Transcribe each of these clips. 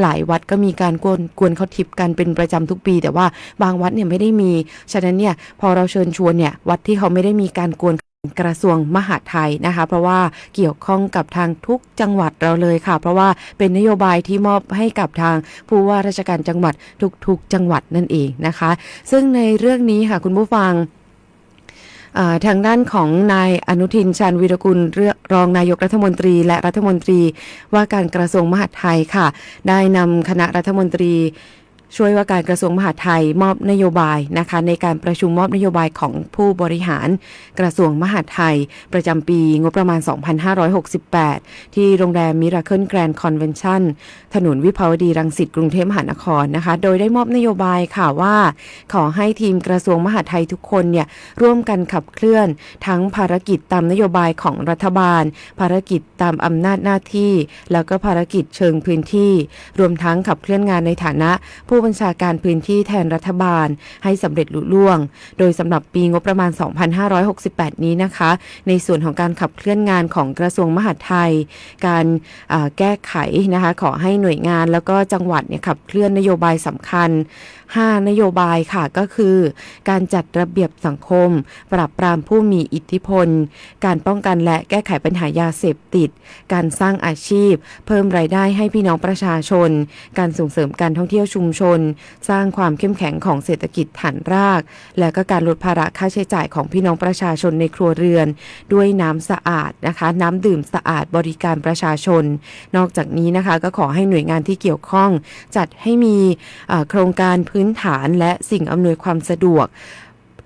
หลายวัดก็มีการกวนกวนเขาทิปกันเป็นประจำทุกปี แต่ว่าบางวัดเนี่ยไม่ได้มี ฉะนั้นเนี่ยพอเราเชิญชวนเนี่ยวัดที่เขาไม่ได้มีการกวนกระทรวงมหาดไทยนะคะ เพราะว่าเกี่ยวข้องกับทางทุกจังหวัดเราเลยค่ะ เพราะว่าเป็นนโยบายที่มอบให้กับทางผู้ว่าราชการจังหวัดทุกๆจังหวัดนั่นเองนะคะ ซึ่งในเรื่องนี้ค่ะคุณผู้ฟัง ทางด้านของนายอนุทินชาญวีรกุลเรื่องรองนายกรัฐมนตรี และรัฐมนตรีว่าการกระทรวงมหาดไทยค่ะ ได้นำคณะรัฐมนตรี ช่วยว่าการกระทรวงมหาดไทยมอบนโยบายนะคะในการประชุมมอบนโยบายของผู้บริหารกระทรวงมหาดไทย ประจำปีงบประมาณ 2568 ที่โรงแรมมิราเคิลแกรนด์คอนเวนชั่นถนนวิภาวดีรังสิตกรุงเทพมหานครนะคะ โดยได้มอบนโยบายค่ะว่า ขอให้ทีมกระทรวงมหาดไทยทุกคนเนี่ยร่วมกันขับเคลื่อน ทั้งภารกิจตามนโยบายของรัฐบาล ภารกิจตามอำนาจหน้าที่ แล้วก็ภารกิจเชิงพื้นที่ รวมทั้งขับเคลื่อนงานในฐานะผูู้้บัญชาการพื้นที่แทนรัฐบาล ให้สำเร็จลุล่วง โดยสำหรับปีงบประมาณ 2568 นี้นะคะ ในส่วนของการขับเคลื่อนงานของกระทรวงมหาดไทย การแก้ไขนะคะขอให้หน่วยงานแล้วก็จังหวัดเนี่ยขับเคลื่อนนโยบายสำคัญ 5 นโยบายค่ะก็คือ การจัดระเบียบสังคม ปราบปรามผู้มีอิทธิพล การป้องกันและแก้ไขปัญหายาเสพติด การสร้างอาชีพ เพิ่มรายได้ให้พี่น้องประชาชน การส่งเสริมการท่องเที่ยวชุมชนสร้างความเข้มแข็งของเศรษฐกิจฐานราก และก็การลดภาระค่าใช้จ่ายของพี่น้องประชาชนในครัวเรือน ด้วยน้ำสะอาดนะคะ น้ำดื่มสะอาดบริการประชาชน นอกจากนี้นะคะก็ขอให้หน่วยงานที่เกี่ยวข้อง จัดให้มีโครงการพื้นฐานและสิ่งอำนวยความสะดวก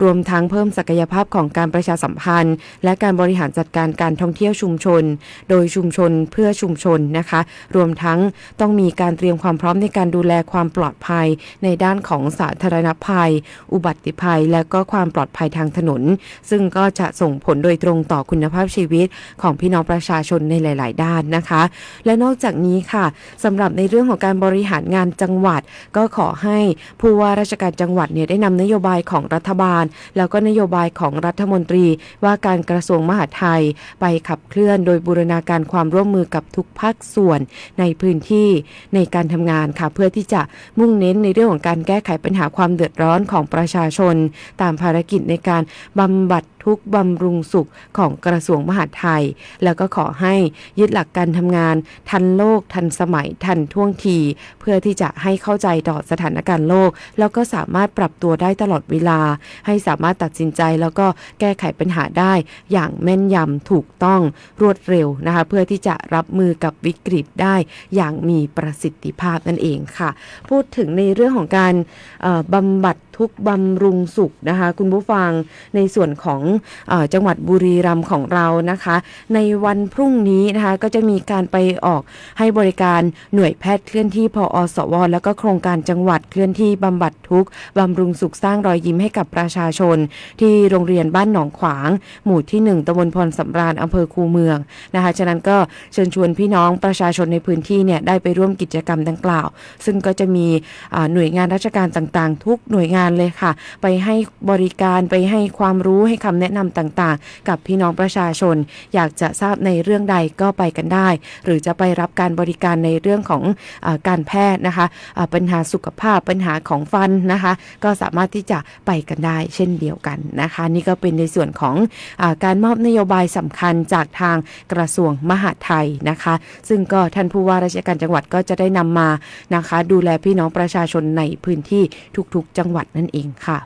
รวมทั้งเพิ่มศักยภาพของการประชาสัมพันธ์ และการบริหารจัดการการท่องเที่ยวชุมชน โดยชุมชนเพื่อชุมชนนะคะ รวมทั้งต้องมีการเตรียมความพร้อมในการดูแลความปลอดภัย ในด้านของสาธารณภัย อุบัติภัย และก็ความปลอดภัยทางถนน ซึ่งก็จะส่งผลโดยตรงต่อคุณภาพชีวิตของพี่น้องประชาชนในหลาย ๆ ด้านนะคะ และนอกจากนี้ค่ะสำหรับในเรื่องของการบริหารงานจังหวัด ก็ขอให้ผู้ว่าราชการจังหวัดเนี่ยได้นำนโยบายของรัฐบาลแล้วก็นโยบายของรัฐมนตรีว่าการกระทรวงมหาดไทย ไปขับเคลื่อนโดยบูรณาการความร่วมมือกับทุกภาคส่วนในพื้นที่ในการทำงานค่ะเพื่อที่จะมุ่งเน้นในเรื่องของการแก้ไขปัญหาความเดือดร้อนของประชาชน ตามภารกิจในการบำบัดทุกข์บำรุงสุขของกระทรวงมหาดไทย แล้วก็ขอให้ยึดหลักการทำงาน ทันโลก ทันสมัย ทันท่วงที เพื่อที่จะให้เข้าใจต่อสถานการณ์โลก แล้วก็สามารถปรับตัวได้ตลอดเวลา ให้สามารถตัดสินใจแล้วก็แก้ไขปัญหาได้อย่างแม่นยำถูกต้องรวดเร็วนะคะ เพื่อที่จะรับมือกับวิกฤตได้อย่างมีประสิทธิภาพนั่นเองค่ะ พูดถึงในเรื่องของการบำบัด ทุกข์บำรุงสุขนะคะ คุณผู้ฟังในส่วนของอจังหวัดบุรีรัมย์ของเรานะคะ ในวันพรุ่งนี้นะคะก็จะมีการไปออกให้บริการหน่วยแพทย์เคลื่อนที่พออสวแล้วก็โครงการจังหวัดเคลื่อนที่บำบัดทุกข์บำรุงสุขสร้างรอยยิ้มให้กับประชาชน ที่โรงเรียนบ้านหนองขวาง หมู่ที่ 1ตำบลพรสำราญอำเภอคูเมืองนะคะฉะนั้นก็เชิญชวนพี่น้องประชาชนในพื้นที่เนี่ยได้ไปร่วมกิจกรรมดังกล่าว ซึ่งก็จะมีหน่วยงานราชการต่างๆ ทุกหน่วยงานเลยค่ะ ไปให้บริการไปให้ความรู้ให้คำแนะนำต่างๆ กับพี่น้องประชาชน อยากจะทราบในเรื่องใดก็ไปกันได้ หรือจะไปรับการบริการในเรื่องของอการแพทย์นะคะอ่าปัญหาสุขภาพปัญหาของฟันนะคะ ก็สามารถที่จะไปกันได้เช่นเดียวกันนะคะ นี่ก็เป็นในส่วนของอการมอบนโยบายสำคัญจากทางกระทรวงมหาดไทยนะคะ ซึ่งก็ท่านผู้ว่าราชการจังหวัดก็จะได้นำมานะคะ ดูแลพี่น้องประชาชนในพื้นที่ทุกๆ จังหวัดนั่นเองค่ะ